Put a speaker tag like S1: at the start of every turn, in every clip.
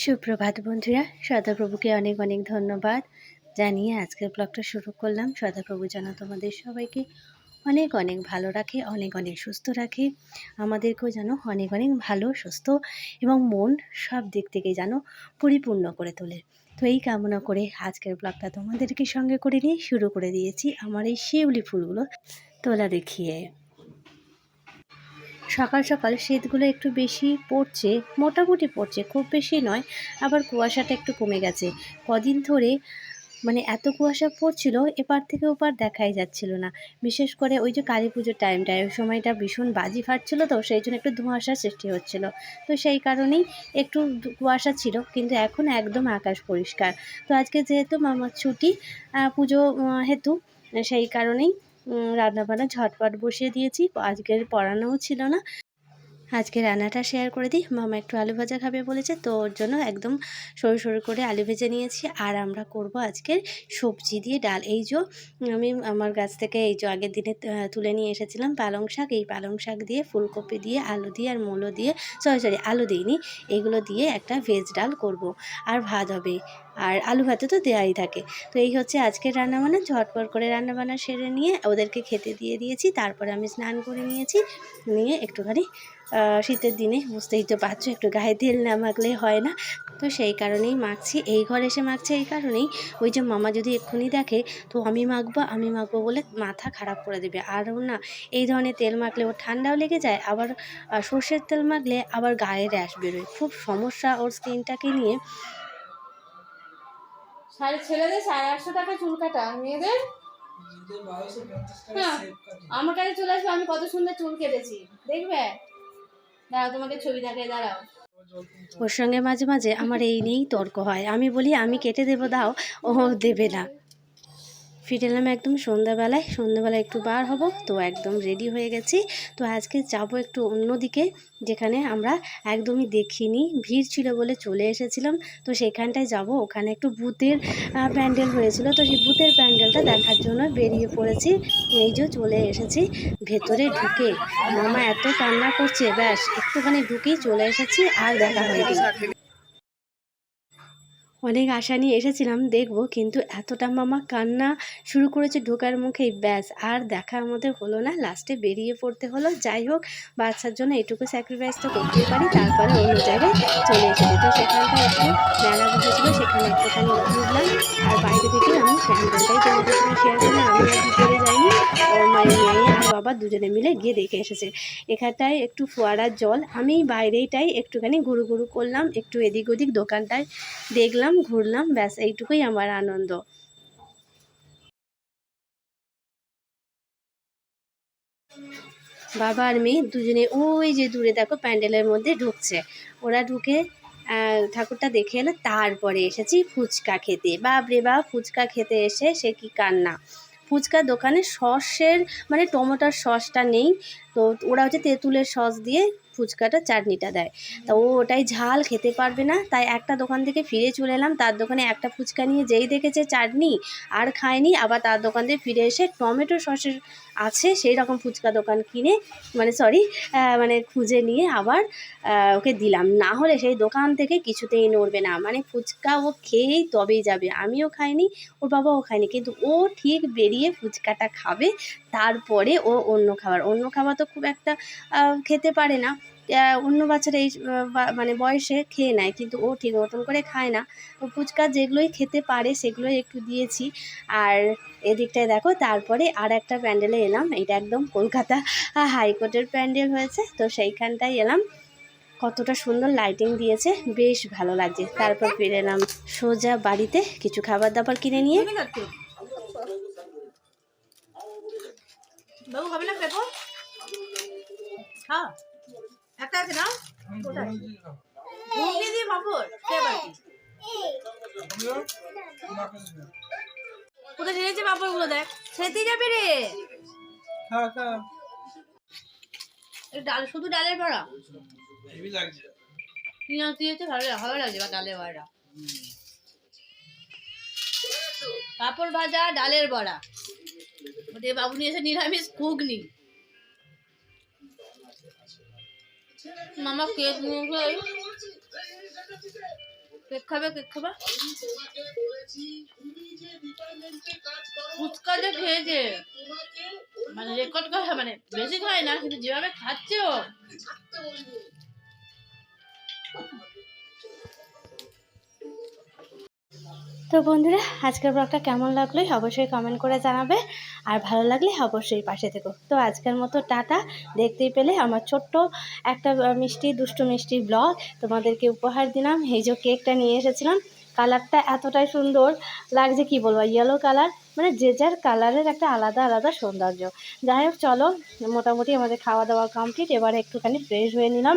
S1: সুপ্রভাত বন্ধুরা, সদাপ্রভুকে অনেক অনেক ধন্যবাদ জানিয়ে আজকের ব্লগটা শুরু করলাম। সদাপ্রভু যেন তোমাদের সবাইকে অনেক অনেক ভালো রাখে, অনেক অনেক সুস্থ রাখে, আমাদেরকেও যেন অনেক অনেক ভালো, সুস্থ এবং মন সব দিক থেকে যেন পরিপূর্ণ করে তোলে। তো এই কামনা করে আজকের ব্লগটা তোমাদেরকে সঙ্গে করে নিয়ে শুরু করে দিয়েছি আমার এই শিউলি ফুলগুলো তোলা দেখিয়ে। সকাল সকাল শীতগুলো একটু বেশি পড়ছে, মোটামুটি পড়ছে, খুব বেশি নয়, আবার কুয়াশাটা একটু কমে গেছে। কদিন ধরে মানে এত কুয়াশা পড়ছিল, এপার থেকে ওপার দেখাই যাচ্ছিল না। বিশেষ করে ওই যে কালী পুজোর টাইমটায় ওই সময়টা ভীষণ বাজি ফাটছিল তো, সেই জন্য একটু ধোঁয়াশার সৃষ্টি হচ্ছিল। তো সেই কারণেই একটু কুয়াশা ছিল, কিন্তু এখন একদম আকাশ পরিষ্কার। তো আজকে যেহেতু মামার ছুটি পুজো হেতু, সেই কারণেই রান্নাবান্না ঝটপট বসিয়ে দিয়েছি। আজকের পড়ানোও ছিল না। আজকে রান্নাটা শেয়ার করে দিই। মামা একটু আলু ভাজা খাবে বলেছে, তো ওর জন্য একদম সরু সরু করে আলু ভেজে নিয়েছি। আর আমরা করব আজকের সবজি দিয়ে ডাল। এই যে আমি আমার গাছ থেকে এই যে আগের দিনে তুলে নিয়ে এসেছিলাম পালং শাক। এই পালং শাক দিয়ে, ফুলকপি দিয়ে, আলু দিয়ে আর মূলো দিয়ে সরি সরি আলু দিইনি, এগুলো দিয়ে একটা ভেজ ডাল করব। আর ভাত হবে। আর আলু ভাতে তো দেওয়াই থাকে। তো এই হচ্ছে আজকের রান্নাবান্না ঝটপট করে রান্নাবান্না সেরে নিয়ে ওদেরকে খেতে দিয়ে দিয়েছি। তারপরে আমি স্নান করে নিয়েছি। নিয়ে একটুখানি শীতের দিনে বুঝতেই তো পারছ একটু গায়ে তেল না মাখলে হয় না। তো সেই কারণেই মাখছি এই ঘরে এসে মাখছে এই কারণেই। ওই যে মামা যদি এক্ষুনি দেখে তো আমি মাখবো আমি মাখবো বলে মাথা খারাপ করে দেবে। আর না এই ধরনের তেল মাখলে ওর ঠান্ডাও লেগে যায় আবার সর্ষের তেল মাখলে আবার গায়ে র্যাশ বেরোয়। খুব সমস্যা ওর স্কিনটাকে নিয়ে।
S2: সাড়ে ছেলেদের সাড়ে আটশো টাকা চুল কাটা মেয়েদের? হ্যাঁ আমার কাছে চলে আসবে আমি কত সুন্দর চুল কেটেছি। দেখবে? দাঁড়াও, তোমাকে ছবি দাঁড়াও।
S1: ওর সঙ্গে মাঝে মাঝে আমার এই নিয়েই তর্ক হয়। আমি বলি, আমি কেটে দেবো, দাও। ও দেবে না। ফিরে এলাম একদম সন্ধ্যাবেলায়। সন্ধ্যাবেলায় একটু বার হব, তো একদম রেডি হয়ে গেছি। তো আজকে যাব একটু অন্যদিকে যেখানে আমরা একদমই দেখিনি। ভিড় ছিল বলে চলে এসেছিলাম, তো সেখানটায় যাব। ওখানে একটু ভূতের প্যান্ডেল হয়েছিল। তো সেই ভূতের প্যান্ডেলটা দেখার জন্য বেরিয়ে পড়েছি। এই যে চলে এসেছি, ভেতরে ঢুকে। মামা এত কান্না করছে, ব্যাস, একটুখানি ঢুকেই চলে এসেছি, আর দেখা হয়নি। অনেক আশা নিয়ে এসেছিলাম, দেখব কিন্তু এতটা মামা কান্না শুরু করেছে ঢোকার মুখেই, ব্যাস আর দেখা আমাদের হলো না লাস্টে বেরিয়ে পড়তে হলো, যাই হোক, বাচ্চার জন্য এটুকু স্যাক্রিফাইস তো করতেই পারি, তারপরে অন্য জায়গায় চলে এসেছি। তো সেখানটা একটু মেলা বসেছিল, সেখানে একটুখানি ঘুরলাম, আর বাইরে থেকে আমি তোমাদের সঙ্গে শেয়ার করলাম আমি ভিতরে যাইনি আর বাবা দুজনে মিলে গিয়ে দেখে এসেছে। এখানটায় একটু ফোয়ারার জল। আমি বাইরেটাই একটুখানি ঘুরু ঘুরু করলাম, একটু এদিক ওদিক দোকানটায় দেখলাম, ঘুরলাম, ব্যাস এইটুকুই আমার আনন্দ। বাবা আর মেয়ে দুজনে ওই যে দূরে দেখো প্যান্ডেলের মধ্যে ঢুকছে। ওরা ঢুকে ঠাকুরটা দেখে এলো, তারপরে এসেছি ফুচকা খেতে। বাপরে বাপ, ফুচকা খেতে এসে সে কি কান্না। ফুচকার দোকানে সসের মানে টমেটোর সসটা নেই। তো ওরা হচ্ছে তেঁতুলের সস দিয়ে ফুচকাটা, চাটনিটা দেয়। তা ও ওটাই ঝাল খেতে পারবে না, তাই একটা দোকান থেকে ফিরে চলে এলাম। তার দোকানে একটা ফুচকা নিয়ে যেই দেখেছে চাটনি আর খায়নি, আবার তার দোকান থেকে ফিরে এসে টমেটো সসের আছে, সেই রকম ফুচকা দোকান কিনে মানে সরি মানে খুঁজে নিয়ে আবার ওকে দিলাম। না হলে সেই দোকান থেকে কিছুতেই নড়বে না। মানে ফুচকা ও খেয়েই তবেই যাবে। আমিও খাইনি, ওর বাবাও খায়নি। কিন্তু ও ঠিক বেরিয়ে ফুচকাটা খাবে, তারপরে ও অন্য খাবার। অন্য খাবার তো খুব একটা খেতে পারে না। অন্য বাচ্চারা এই মানে বয়সে খেয়ে নেয়, কিন্তু ও ঠিক মতন করে খায় না। তো ফুচকা যেগুলোই খেতে পারে সেগুলোই একটু দিয়েছি। আর এদিকটায় দেখো, তারপরে আর একটা প্যান্ডেলে এলাম। এটা একদম কলকাতা হাইকোর্টের প্যান্ডেল হয়েছে, তো সেইখানটায় এলাম। কতটা সুন্দর লাইটিং দিয়েছে, বেশ ভালো লাগছে। তারপর ফিরে এলাম সোজা বাড়িতে কিছু খাবার দাবার কিনে নিয়ে।
S2: বাবু, হবে না হ্যাঁ একটা দিয়ে কোথায় দেখ? যাবে রে। ডাল, শুধু ডালের বড়া? পেঁয়াজ দিয়েছে, ভালো ভালো লাগছে বা ডালের বড়া পাপড় ভাজা, ডালের বড়া। বাবু নিয়েছে নিরামিষ ঘুগনি। মামা কেক নিয়েছে কেক খাবে কেক খাবে? ফুচকা যে খেয়েছে মানে রেকর্ড করা মানে বেশি খায় না, কিন্তু যেভাবে খাচ্ছে
S1: তো বন্ধুরা, আজকের ব্লগটা কেমন লাগল অবশ্যই কমেন্ট করে জানাবে। আর ভালো লাগলে অবশ্যই পাশে থেকো। তো আজকের মতো টাটা। দেখতেই পেলে আমার ছোট্ট একটা মিষ্টি, দুষ্টু মিষ্টি ব্লগ তোমাদেরকে উপহার দিলাম। এই যে কেকটা নিয়ে এসেছিলাম। কালারটা এতটাই সুন্দর লাগছে, কি বলব ইয়েলো কালার মানে যে যার কালারের একটা আলাদা আলাদা সৌন্দর্য। যাই হোক, চলো, মোটামুটি আমাদের খাওয়া দাওয়া কমপ্লিট এবারে একটুখানি ফ্রেশ হয়ে নিলাম।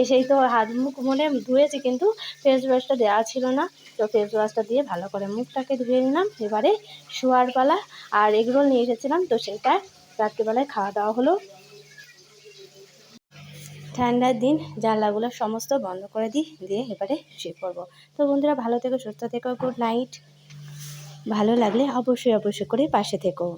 S1: এসেই তো হাত মুখ মনে ধুয়েছি কিন্তু ফেস ওয়াশটা দেওয়া ছিল না। তো ফেস ওয়াশটা দিয়ে ভালো করে মুখটাকে ধুয়ে নিলাম। এবারে শোয়ার পালা আর এগরোল নিয়ে এসেছিলাম, তো সেটা রাত্রিবেলায় খাওয়া দাওয়া হলো। ঠান্ডার দিন জানলাগুলো সমস্ত বন্ধ করে দিই, দিয়ে এবারে শুয়ে পড়ব। তো বন্ধুরা, ভালো থেকো, সুস্থ থেকো গুড নাইট ভালো লাগলে অবশ্যই অবশ্যই করে পাশে থেকো।